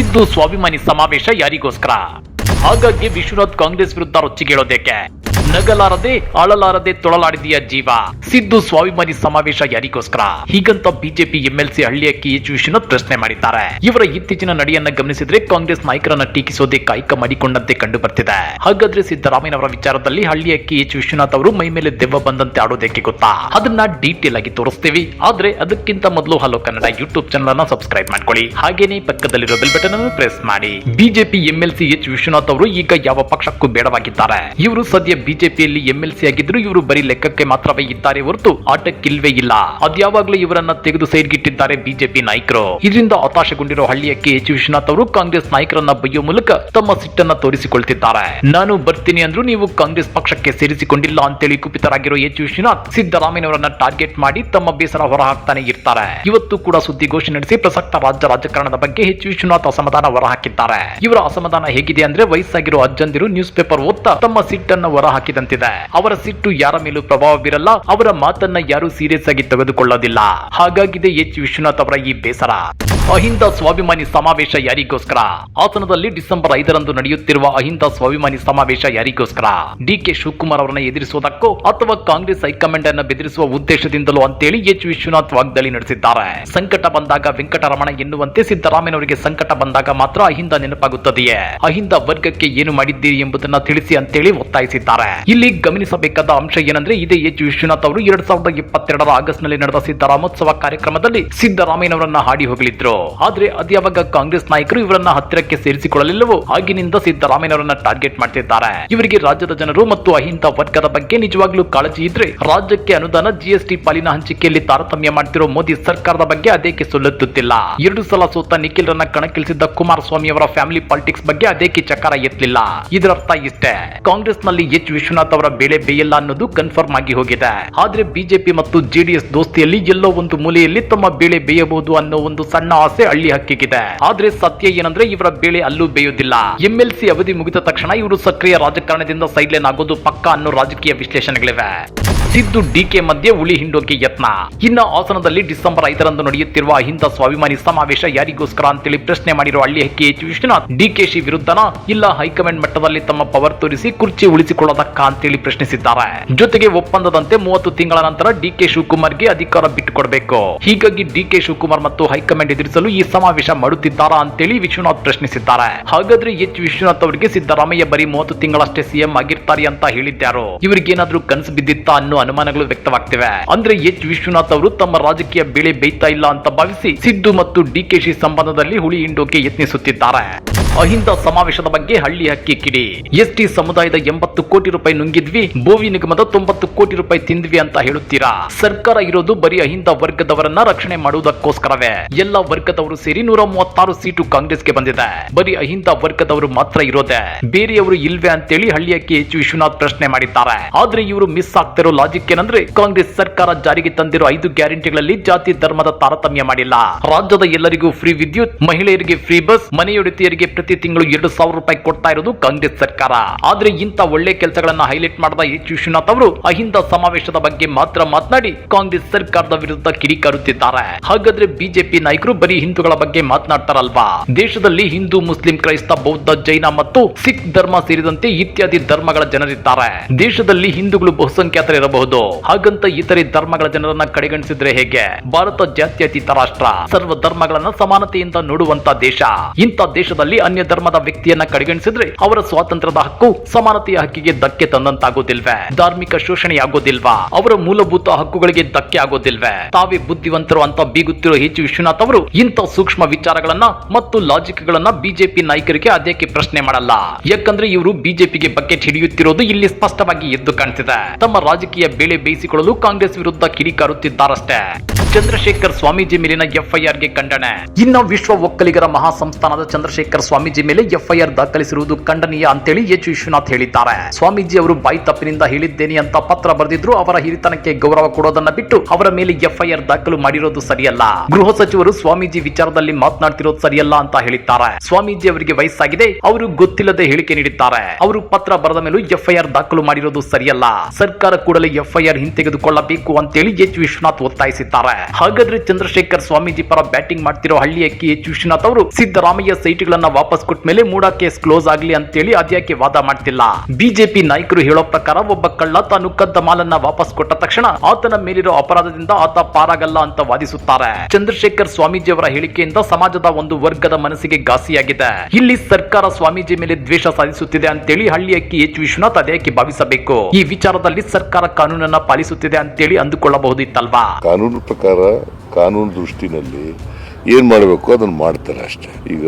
ಸಿದ್ದು ಸ್ವಾಭಿಮಾನಿ ಸಮಾವೇಶ ಯಾರಿಗೋಸ್ಕರ? ಹಾಗಾಗಿ ವಿಶ್ವನಾಥ್ ಕಾಂಗ್ರೆಸ್ ವಿರುದ್ಧ ರೊಚ್ಚಿಗೇಳೋದೇಕೆ ನಗಲಾರದೆ, ಅಳಲಾರದೆ ತೊಳಲಾಡಿದೆಯ ಜೀವ. ಸಿದ್ದು ಸ್ವಾಭಿಮಾನಿ ಸಮಾವೇಶ ಯಾರಿಗೋಸ್ಕರ? ಹೀಗಂತ ಬಿಜೆಪಿ ಎಂಎಲ್ಸಿ ಹಳ್ಳಿಯಕ್ಕಿ ಎಚ್ ವಿಶ್ವನಾಥ್ ಪ್ರಶ್ನೆ ಮಾಡಿದ್ದಾರೆ. ಇವರ ಇತ್ತೀಚಿನ ನಡೆಯನ್ನ ಗಮನಿಸಿದ್ರೆ ಕಾಂಗ್ರೆಸ್ ನಾಯಕರನ್ನ ಟೀಕಿಸೋದೆ ಕಾಯಕ ಮಾಡಿಕೊಂಡಂತೆ ಕಂಡು ಬರ್ತಿದೆ ಹಾಗಾದ್ರೆ ಸಿದ್ದರಾಮಯ್ಯನವರ ವಿಚಾರದಲ್ಲಿ ಹಳ್ಳಿಯಕ್ಕಿ ಎಚ್ ವಿಶ್ವನಾಥ್ ಅವರು ಮೈ ಮೇಲೆ ದೆವ್ವ ಬಂದಂತೆ ಆಡೋದಕ್ಕೆ ಗೊತ್ತಾ? ಅದನ್ನ ಡೀಟೇಲ್ ಆಗಿ ತೋರಿಸ್ತೀವಿ. ಆದ್ರೆ ಅದಕ್ಕಿಂತ ಮೊದಲು ಹಲೋ ಕನ್ನಡ ಯೂಟ್ಯೂಬ್ ಚಾನಲ್ ಅನ್ನ ಸಬ್ಸ್ಕ್ರೈಬ್ ಮಾಡ್ಕೊಳ್ಳಿ. ಹಾಗೇನೆ ಪಕ್ಕದಲ್ಲಿರೋ ಬೆಲ್ ಬಟನ್ ಅನ್ನು ಪ್ರೆಸ್ ಮಾಡಿ. ಬಿಜೆಪಿ ಎಂಎಲ್ಸಿ ಎಚ್ ವಿಶ್ವನಾಥ್ ಅವರು ಈಗ ಯಾವ ಪಕ್ಷಕ್ಕೂ ಬೇಡವಾಗಿದ್ದಾರೆ. ಇವರು ಸದ್ಯ ಬಿಜೆಪಿಯಲ್ಲಿ ಎಂಎಲ್ಸಿ ಆಗಿದ್ರು ಇವರು ಬರೀ ಲೆಕ್ಕಕ್ಕೆ ಮಾತ್ರವೇ ಇದ್ದಾರೆ ಹೊರತು ಆಟಕ್ಕಿಲ್ವೇ ಇಲ್ಲ. ಅದ್ಯಾವಾಗ್ಲೂ ಇವರನ್ನ ತೆಗೆದು ಸೈಡ್ಗಿಟ್ಟಿದ್ದಾರೆ ಬಿಜೆಪಿ ನಾಯಕರು. ಇದರಿಂದ ಹತಾಶೆಗೊಂಡಿರೋ ಹಳ್ಳಿಯಕ್ಕೆ ಎಚ್ ವಿಶ್ವನಾಥ್ ಅವರು ಕಾಂಗ್ರೆಸ್ ನಾಯಕರನ್ನ ಬೈಯೋ ಮೂಲಕ ತಮ್ಮ ಸಿಟ್ಟನ್ನ ತೋರಿಸಿಕೊಳ್ತಿದ್ದಾರೆ. ನಾನು ಬರ್ತೀನಿ ಅಂದ್ರೂ ನೀವು ಕಾಂಗ್ರೆಸ್ ಪಕ್ಷಕ್ಕೆ ಸೇರಿಸಿಕೊಂಡಿಲ್ಲ ಅಂತೇಳಿ ಕುಪಿತರಾಗಿರೋ ಎಚ್ ವಿಶ್ವನಾಥ್ ಸಿದ್ದರಾಮಯ್ಯನವರನ್ನ ಟಾರ್ಗೆಟ್ ಮಾಡಿ ತಮ್ಮ ಬೇಸರ ಹೊರಹಾಕ್ತಾನೆ ಇರ್ತಾರೆ. ಇವತ್ತು ಕೂಡ ಸುದ್ದಿಗೋಷ್ಠಿ ನಡೆಸಿ ಪ್ರಸಕ್ತ ರಾಜ್ಯ ರಾಜಕಾರಣದ ಬಗ್ಗೆ ಎಚ್ ವಿಶ್ವನಾಥ್ ಅಸಮಾಧಾನ ಹೊರಹಾಕಿದ್ದಾರೆ. ಇವರ ಅಸಮಾಧಾನ ಹೇಗಿದೆ ಅಂದ್ರೆ ವಯಸ್ಸಾಗಿರೋ ಅಜ್ಜಂದಿರು ನ್ಯೂಸ್ ಪೇಪರ್ ಓದ್ತಾ ತಮ್ಮ ಸಿಟ್ಟನ್ನ ಹೊರಹಾಕಿದಂತಿದೆ ಅವರ ಸಿಟ್ಟು ಯಾರ ಮೇಲೂ ಪ್ರಭಾವ ಬೀರಲ್ಲ ಅವರ ಮಾತನ್ನ ಯಾರು ಸೀರಿಯಸ್ ಆಗಿ ತೆಗೆದುಕೊಳ್ಳೋದಿಲ್ಲ. ಹಾಗಾಗಿದೆ ಎಚ್. ವಿಶ್ವನಾಥ್ ಅವರ ಈ ಬೇಸರ. ಅಹಿಂದ ಸ್ವಾಭಿಮಾನಿ ಸಮಾವೇಶ ಯಾರಿಗೋಸ್ಕರ? ಹಾಸನದಲ್ಲಿ ಡಿಸೆಂಬರ್ ಐದರಂದು ನಡೆಯುತ್ತಿರುವ ಅಹಿಂದ ಸ್ವಾಭಿಮಾನಿ ಸಮಾವೇಶ ಯಾರಿಗೋಸ್ಕರ? ಡಿಕೆ ಶಿವಕುಮಾರ್ ಅವರನ್ನ ಎದುರಿಸುವುದಕ್ಕೋ ಅಥವಾ ಕಾಂಗ್ರೆಸ್ ಹೈಕಮಾಂಡ್ ಅನ್ನು ಬೆದರಿಸುವ ಉದ್ದೇಶದಿಂದಲೋ ಅಂತೇಳಿ ಎಚ್ ವಿಶ್ವನಾಥ್ ವಾಗ್ದಾಳಿ ನಡೆಸಿದ್ದಾರೆ. ಸಂಕಟ ಬಂದಾಗ ವೆಂಕಟರಮಣ ಎನ್ನುವಂತೆ ಸಿದ್ದರಾಮಯ್ಯನವರಿಗೆ ಸಂಕಟ ಬಂದಾಗ ಮಾತ್ರ ಅಹಿಂದ ನೆನಪಾಗುತ್ತದೆಯೇ? ಅಹಿಂದ ವರ್ಗಕ್ಕೆ ಏನು ಮಾಡಿದ್ದೀರಿ ಎಂಬುದನ್ನ ತಿಳಿಸಿ ಅಂತೇಳಿ ಒತ್ತಾಯಿಸಿದ್ದಾರೆ. ಇಲ್ಲಿ ಗಮನಿಸಬೇಕಾದ ಅಂಶ ಏನಂದ್ರೆ ಇದೇ ಎಚ್ ವಿಶ್ವನಾಥ್ ಅವರು ಎರಡ್ ಸಾವಿರದ ಇಪ್ಪತ್ತೆರಡರ ಆಗಸ್ಟ್ನಲ್ಲಿ ನಡೆದ ಸಿದ್ದರಾಮೋತ್ಸವ ಕಾರ್ಯಕ್ರಮದಲ್ಲಿ ಸಿದ್ದರಾಮಯ್ಯನವರನ್ನ ಹಾಡಿ ಹೋಗಲಿದ್ರು. ಆದ್ರೆ ಅದ್ಯಾವಾಗ ಕಾಂಗ್ರೆಸ್ ನಾಯಕರು ಇವರನ್ನ ಹತ್ತಿರಕ್ಕೆ ಸೇರಿಸಿಕೊಳ್ಳಲಿಲ್ಲವೋ? ಆಗಿನಿಂದ ಸಿದ್ದರಾಮಯ್ಯನವರನ್ನ ಟಾರ್ಗೆಟ್ ಮಾಡ್ತಿದ್ದಾರೆ. ಇವರಿಗೆ ರಾಜ್ಯದ ಜನರು ಮತ್ತು ಅಹಿಂದ ವರ್ಗದ ಬಗ್ಗೆ ನಿಜವಾಗ್ಲೂ ಕಾಳಜಿ ಇದ್ರೆ ರಾಜ್ಯಕ್ಕೆ ಅನುದಾನ ಜಿಎಸ್ಟಿ ಪಾಲಿನ ಹಂಚಿಕೆಯಲ್ಲಿ ತಾರತಮ್ಯ ಮಾಡ್ತಿರೋ ಮೋದಿ ಸರ್ಕಾರದ ಬಗ್ಗೆ ಅದೇಕೆ ಸೊಲ್ಲುತ್ತಿಲ್ಲ ಎರಡು ಸಲ ಸೋತ ನಿಖಿಲ್ರನ್ನ ಕಣಕ್ಕಿಳಿಸಿದ್ದ ಕುಮಾರಸ್ವಾಮಿ ಅವರ ಫ್ಯಾಮಿಲಿ ಪಾಲಿಟಿಕ್ಸ್ ಬಗ್ಗೆ ಅದೇಕೆ ಚಕಾರ ಎತ್ತಲಿಲ್ಲ? ಇದರರ್ಥ ಇಷ್ಟೇ. ಕಾಂಗ್ರೆಸ್ನಲ್ಲಿ ಎಚ್. ವಿಶ್ವನಾಥ್ ಅವರ ಬೆಳೆ ಬೇಯಲ್ಲ ಅನ್ನೋದು ಕನ್ಫರ್ಮ್ ಆಗಿ ಹೋಗಿದೆ. ಆದ್ರೆ ಬಿಜೆಪಿ ಮತ್ತು ಜೆಡಿಎಸ್ ದೋಸ್ತಿಯಲ್ಲಿ ಎಲ್ಲೋ ಒಂದು ಮೂಲೆಯಲ್ಲಿ ತಮ್ಮ ಬೇಳೆ ಬೇಯಬಹುದು ಅನ್ನೋ ಒಂದು ಸಣ್ಣ ಆಸೆ ಹಳ್ಳಿ ಹಕ್ಕಿಗಿದೆ. ಆದ್ರೆ ಸತ್ಯ ಏನಂದ್ರೆ ಇವರ ಬೇಳೆ ಅಲ್ಲೂ ಬೇಯುವುದಿಲ್ಲ. ಎಂಎಲ್ಸಿ ಅವಧಿ ಮುಗಿದ ತಕ್ಷಣ ಇವರು ಸಕ್ರಿಯ ರಾಜಕಾರಣದಿಂದ ಸೈಡ್ಲೈನ್ ಆಗೋದು ಪಕ್ಕ ಅನ್ನೋ ರಾಜಕೀಯ ವಿಶ್ಲೇಷಣೆಗಳಿವೆ. ಸಿದ್ದು ಡಿಕೆ ಮಧ್ಯೆ ಉಳಿ ಹಿಂಡೋಕೆ ಯತ್ನ. ಇನ್ನ ಹಾಸನದಲ್ಲಿ ಡಿಸೆಂಬರ್ ಐದರಂದು ನಡೆಯುತ್ತಿರುವ ಅಹಿಂದ ಸ್ವಾಭಿಮಾನಿ ಸಮಾವೇಶ ಯಾರಿಗೋಸ್ಕರ ಅಂತೇಳಿ ಪ್ರಶ್ನೆ ಮಾಡಿರುವ ಹಳ್ಳಿ ಹಕ್ಕಿ ಎಚ್ ವಿಶ್ವನಾಥ್, ಡಿಕೆಶಿ ವಿರುದ್ಧನ ಇಲ್ಲ ಹೈಕಮಾಂಡ್ ಮಟ್ಟದಲ್ಲಿ ತಮ್ಮ ಪವರ್ ತೋರಿಸಿ ಕುರ್ಚಿ ಉಳಿಸಿಕೊಳ್ಳೋದಕ್ಕ ಅಂತೇಳಿ ಪ್ರಶ್ನಿಸಿದ್ದಾರೆ. ಜೊತೆಗೆ ಒಪ್ಪಂದದಂತೆ ಮೂವತ್ತು ತಿಂಗಳ ನಂತರ ಡಿಕೆ ಶಿವಕುಮಾರ್ಗೆ ಅಧಿಕಾರ ಬಿಟ್ಟುಕೊಡಬೇಕು. ಹೀಗಾಗಿ ಡಿಕೆ ಶಿವಕುಮಾರ್ ಮತ್ತು ಹೈಕಮಾಂಡ್ ಎದುರಿಸಲು ಈ ಸಮಾವೇಶ ಮಾಡುತ್ತಿದ್ದಾರಾ ಅಂತೇಳಿ ವಿಶ್ವನಾಥ್ ಪ್ರಶ್ನಿಸಿದ್ದಾರೆ. ಹಾಗಾದ್ರೆ ಎಚ್. ವಿಶ್ವನಾಥ್ ಅವರಿಗೆ ಸಿದ್ದರಾಮಯ್ಯ ಬರೀ ಮೂವತ್ತು ತಿಂಗಳಷ್ಟೇ ಸಿಎಂ ಆಗಿರ್ತಾರೆ ಅಂತ ಹೇಳಿದ್ಯಾರು? ಇವರಿಗೇನಾದ್ರೂ ಕನಸು ಬಿದ್ದಿತ್ತಾ ಅನ್ನೋ ಅನುಮಾನಗಳು ವ್ಯಕ್ತವಾಗ್ತಿವೆ. ಅಂದ್ರೆ ಎಚ್. ವಿಶ್ವನಾಥ್ ಅವರು ತಮ್ಮ ರಾಜಕೀಯ ಬೆಳೆ ಬೇಯ್ತಾ ಇಲ್ಲ ಅಂತ ಭಾವಿಸಿ ಸಿದ್ದು ಮತ್ತು ಡಿಕೆಶಿ ಸಂಬಂಧದಲ್ಲಿ ಹುಳಿ ಹಿಂಡೋಕೆ ಯತ್ನಿಸುತ್ತಿದ್ದಾರೆ. ಅಹಿಂದ ಸಮಾವೇಶದ ಬಗ್ಗೆ ಹಳ್ಳಿ ಹಕ್ಕಿ ಕಿಡಿ. ಎಸ್ಟಿ ಸಮುದಾಯದ ಎಂಬತ್ತು ಕೋಟಿ ರೂಪಾಯಿ ನುಂಗಿದ್ವಿ, ಭೂವಿ ನಿಗಮದ ತೊಂಬತ್ತು ಕೋಟಿ ರೂಪಾಯಿ ತಿಂದ್ವಿ ಅಂತ ಹೇಳುತ್ತೀರಾ? ಸರ್ಕಾರ ಇರೋದು ಬರೀ ಅಹಿಂದ ವರ್ಗದವರನ್ನ ರಕ್ಷಣೆ ಮಾಡುವುದಕ್ಕೋಸ್ಕರವೇ? ಎಲ್ಲ ವರ್ಗದವರು ಸೇರಿ ನೂರ ಮೂವತ್ತಾರು ಸೀಟು ಕಾಂಗ್ರೆಸ್ಗೆ ಬಂದಿದೆ. ಬರೀ ಅಹಿಂದ ವರ್ಗದವರು ಮಾತ್ರ ಇರೋದೆ. ಬೇರೆಯವರು ಇಲ್ವೇ ಅಂತೇಳಿ ಹಳ್ಳಿಯಕ್ಕೆ ಹೆಚ್ಚು ವಿಶ್ವನಾಥ್ ಪ್ರಶ್ನೆ ಮಾಡಿದ್ದಾರೆ. ಆದ್ರೆ ಇವರು ಮಿಸ್ ಆಗ್ತಿರೋ ಲಾಜಿಕ್ ಏನಂದ್ರೆ ಕಾಂಗ್ರೆಸ್ ಸರ್ಕಾರ ಜಾರಿಗೆ ತಂದಿರೋ ಐದು ಗ್ಯಾರಂಟಿಗಳಲ್ಲಿ ಜಾತಿ ಧರ್ಮದ ತಾರತಮ್ಯ ಮಾಡಿಲ್ಲ. ರಾಜ್ಯದ ಎಲ್ಲರಿಗೂ ಫ್ರೀ ವಿದ್ಯುತ್, ಮಹಿಳೆಯರಿಗೆ ಫ್ರೀ ಬಸ್ ಮನೆಯೊಡತಿಯರಿಗೆ ಪ್ರತಿ ತಿಂಗಳು ಎರಡು ಸಾವಿರ ರೂಪಾಯಿ ಕೊಡ್ತಾ ಇರೋದು ಕಾಂಗ್ರೆಸ್ ಸರ್ಕಾರ. ಆದ್ರೆ ಇಂತ ಒಳ್ಳೆ ಕೆಲಸಗಳನ್ನ ಹೈಲೈಟ್ ಮಾಡಿದ ಎಚ್ ವಿಶ್ವನಾಥ್ ಅವರು ಅಹಿಂದ ಸಮಾವೇಶದ ಬಗ್ಗೆ ಮಾತ್ರ ಮಾತನಾಡಿ ಕಾಂಗ್ರೆಸ್ ಸರ್ಕಾರದ ವಿರುದ್ಧ ಕಿಡಿಕಾರುತ್ತಿದ್ದಾರೆ. ಹಾಗಾದ್ರೆ ಬಿಜೆಪಿ ನಾಯಕರು ಬರೀ ಹಿಂದೂಗಳ ಬಗ್ಗೆ ಮಾತನಾಡ್ತಾರಲ್ವಾ? ದೇಶದಲ್ಲಿ ಹಿಂದೂ, ಮುಸ್ಲಿಂ, ಕ್ರೈಸ್ತ, ಬೌದ್ಧ, ಜೈನ ಮತ್ತು ಸಿಖ್ ಧರ್ಮ ಸೇರಿದಂತೆ ಇತ್ಯಾದಿ ಧರ್ಮಗಳ ಜನರಿದ್ದಾರೆ. ದೇಶದಲ್ಲಿ ಹಿಂದೂಗಳು ಬಹುಸಂಖ್ಯಾತರಿರಬಹುದು ಹಾಗಂತ ಇತರೆ ಧರ್ಮಗಳ ಜನರನ್ನ ಕಡೆಗಣಿಸಿದ್ರೆ ಹೇಗೆ? ಭಾರತ ಜಾತ್ಯತೀತ ರಾಷ್ಟ್ರ. ಸರ್ವ ಧರ್ಮಗಳನ್ನ ಸಮಾನತೆಯಿಂದ ನೋಡುವಂತ ದೇಶ. ಇಂಥ ದೇಶದಲ್ಲಿ ಅನ್ಯ ಧರ್ಮದ ವ್ಯಕ್ತಿಯನ್ನ ಕಡೆಗಣಿಸಿದ್ರೆ ಅವರ ಸ್ವಾತಂತ್ರ್ಯದ ಹಕ್ಕು ಸಮಾನತೆಯ ಹಕ್ಕಿಗೆ ಧಕ್ಕೆ ತಂದಂತಾಗೋದಿಲ್ವೇ? ಧಾರ್ಮಿಕ ಶೋಷಣೆಯಾಗೋದಿಲ್ವಾ? ಅವರ ಮೂಲಭೂತ ಹಕ್ಕುಗಳಿಗೆ ಧಕ್ಕೆ ಆಗೋದಿಲ್ವೇ? ತಾವೇ ಬುದ್ಧಿವಂತರು ಅಂತ ಬೀಗುತ್ತಿರೋ ಎಚ್ ವಿಶ್ವನಾಥ್ ಅವರು ಇಂಥ ಸೂಕ್ಷ್ಮ ವಿಚಾರಗಳನ್ನ ಮತ್ತು ಲಾಜಿಕ್ ಗಳನ್ನ ಬಿಜೆಪಿ ನಾಯಕರಿಗೆ ಅದೇಕೆ ಪ್ರಶ್ನೆ ಮಾಡಲ್ಲ? ಯಾಕಂದ್ರೆ ಇವರು ಬಿಜೆಪಿಗೆ ಬಕೆಟ್ ಹಿಡಿಯುತ್ತಿರೋದು ಇಲ್ಲಿ ಸ್ಪಷ್ಟವಾಗಿ ಎದ್ದು ಕಾಣ್ತಿದೆ. ತಮ್ಮ ರಾಜಕೀಯ ಬೇಳೆ ಬೇಯಿಸಿಕೊಳ್ಳಲು ಕಾಂಗ್ರೆಸ್ ವಿರುದ್ಧ ಕಿಡಿಕಾರುತ್ತಿದ್ದಾರಷ್ಟೇ ಚಂದ್ರಶೇಖರ್ ಸ್ವಾಮೀಜಿ ಮೇಲಿನ ಎಫ್ಐಆರ್ಗೆ ಖಂಡನೆ. ಇನ್ನ ವಿಶ್ವ ಒಕ್ಕಲಿಗರ ಮಹಾಸಂಸ್ಥಾನದ ಚಂದ್ರಶೇಖರ್ ಸ್ವಾಮಿ ಸ್ವಾಮೀಜಿ ಮೇಲೆ ಎಫ್ಐಆರ್ ದಾಖಲಿಸಿರುವುದು ಖಂಡನೀಯ ಅಂತೇಳಿ ಎಚ್ ವಿಶ್ವನಾಥ್ ಹೇಳಿದ್ದಾರೆ. ಸ್ವಾಮೀಜಿ ಅವರು ಬಾಯಿ ತಪ್ಪಿನಿಂದ ಹೇಳಿದ್ದೇನೆ ಅಂತ ಪತ್ರ ಬರೆದಿದ್ರು ಅವರ ಹಿರಿತನಕ್ಕೆ ಗೌರವ ಕೊಡೋದನ್ನ ಬಿಟ್ಟು ಅವರ ಮೇಲೆ ಎಫ್ಐಆರ್ ದಾಖಲು ಮಾಡಿರೋದು ಸರಿಯಲ್ಲ. ಗೃಹ ಸಚಿವರು ಸ್ವಾಮೀಜಿ ವಿಚಾರದಲ್ಲಿ ಮಾತನಾಡ್ತಿರೋದು ಸರಿಯಲ್ಲ ಅಂತ ಹೇಳಿದ್ದಾರೆ. ಸ್ವಾಮೀಜಿ ಅವರಿಗೆ ವಯಸ್ಸಾಗಿದೆ, ಅವರು ಗೊತ್ತಿಲ್ಲದೆ ಹೇಳಿಕೆ ನೀಡಿದ್ದಾರೆ. ಅವರು ಪತ್ರ ಬರೆದ ಮೇಲೂ ಎಫ್ಐಆರ್ ದಾಖಲು ಮಾಡಿರೋದು ಸರಿಯಲ್ಲ. ಸರ್ಕಾರ ಕೂಡಲೇ ಎಫ್ಐಆರ್ ಹಿಂತೆಗೆದುಕೊಳ್ಳಬೇಕು ಅಂತೇಳಿ ಎಚ್ ವಿಶ್ವನಾಥ್ ಒತ್ತಾಯಿಸಿದ್ದಾರೆ. ಹಾಗಾದ್ರೆ ಚಂದ್ರಶೇಖರ್ ಸ್ವಾಮೀಜಿ ಪರ ಬ್ಯಾಟಿಂಗ್ ಮಾಡ್ತಿರೋ ಹಳ್ಳಿ ಅಕ್ಕಿ ಎಚ್ ವಿಶ್ವನಾಥ್ ಅವರು ಸಿದ್ದರಾಮಯ್ಯ ಸೈಟ್ಗಳನ್ನ ವಾಪಸ್ ಕೊಟ್ಟ ಮೇಲೆ ಮೂಡ ಕೇಸ್ ಕ್ಲೋಸ್ ಆಗ್ಲಿ ಅಂತೇಳಿ ಅದ್ಯಾಕೆ ವಾದ ಮಾಡ್ತಿಲ್ಲ? ಬಿಜೆಪಿ ನಾಯಕರು ಹೇಳೋ ಪ್ರಕಾರ ಒಬ್ಬ ಕಳ್ಳ ತಾನು ಕದ್ದ ಮಾಲನ್ನ ವಾಪಸ್ ಕೊಟ್ಟ ತಕ್ಷಣ ಆತನ ಮೇಲಿರೋ ಅಪರಾಧದಿಂದ ಆತ ಪಾರಾಗಲ್ಲ ಅಂತ ವಾದಿಸುತ್ತಾರೆ. ಚಂದ್ರಶೇಖರ್ ಸ್ವಾಮೀಜಿ ಅವರ ಹೇಳಿಕೆಯಿಂದ ಸಮಾಜದ ಒಂದು ವರ್ಗದ ಮನಸ್ಸಿಗೆ ಘಾಸಿಯಾಗಿದೆ. ಇಲ್ಲಿ ಸರ್ಕಾರ ಸ್ವಾಮೀಜಿ ಮೇಲೆ ದ್ವೇಷ ಸಾಧಿಸುತ್ತಿದೆ ಅಂತೇಳಿ ಹಳ್ಳಿ ಅಕ್ಕಿ ಎಚ್ ವಿಶ್ವನಾಥ್ ಅದೇಕೆ ಭಾವಿಸಬೇಕು? ಈ ವಿಚಾರದಲ್ಲಿ ಸರ್ಕಾರ ಕಾನೂನನ್ನ ಪಾಲಿಸುತ್ತಿದೆ ಅಂತೇಳಿ ಅಂದುಕೊಳ್ಳಬಹುದಿತ್ತಲ್ವಾ? ಕಾನೂನು ಪ್ರಕಾರ ಕಾನೂನು ದೃಷ್ಟಿನಲ್ಲಿ ಏನ್ ಮಾಡಬೇಕು ಅದನ್ನ ಮಾಡ್ತಾರೆ ಅಷ್ಟೇ. ಈಗ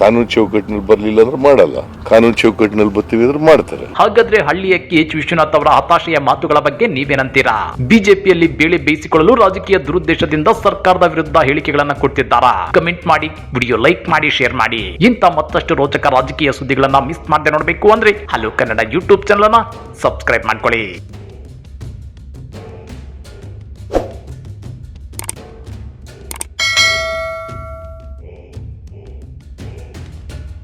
ಕಾನೂನು ಚೌಕಟ್ಟಿನಲ್ಲಿ ಬರಲಿಲ್ಲ ಅಂದ್ರೆ ಮಾಡಲ್ಲ. ಕಾನೂನು ಚೌಕಟ್ಟಿನಲ್ಲಿ ಬರ್ತೀವಿ ಅಂದ್ರೆ ಮಾಡ್ತಾರೆ. ಹಾಗಾದ್ರೆ ಹಳ್ಳಿಯ ಕೆ ಎಚ್ ವಿಶ್ವನಾಥ್ ಅವರ ಹತಾಶೆಯ ಮಾತುಗಳ ಬಗ್ಗೆ ನೀವೇನಂತೀರಾ? ಬಿಜೆಪಿಯಲ್ಲಿ ಬೇಳೆ ಬೇಯಿಸಿಕೊಳ್ಳಲು ರಾಜಕೀಯ ದುರುದ್ದೇಶದಿಂದ ಸರ್ಕಾರದ ವಿರುದ್ಧ ಹೇಳಿಕೆಗಳನ್ನ ಕೊಡ್ತಿದ್ದಾರಾ? ಕಮೆಂಟ್ ಮಾಡಿ, ವಿಡಿಯೋ ಲೈಕ್ ಮಾಡಿ, ಶೇರ್ ಮಾಡಿ. ಇಂಥ ಮತ್ತಷ್ಟು ರೋಚಕ ರಾಜಕೀಯ ಸುದ್ದಿಗಳನ್ನ ಮಿಸ್ ಮಾಡದೆ ನೋಡಬೇಕು ಅಂದ್ರೆ ಹಲೋ ಕನ್ನಡ ಯೂಟ್ಯೂಬ್ ಚಾನಲ್ ಅನ್ನ ಸಬ್ಸ್ಕ್ರೈಬ್ ಮಾಡ್ಕೊಳ್ಳಿ.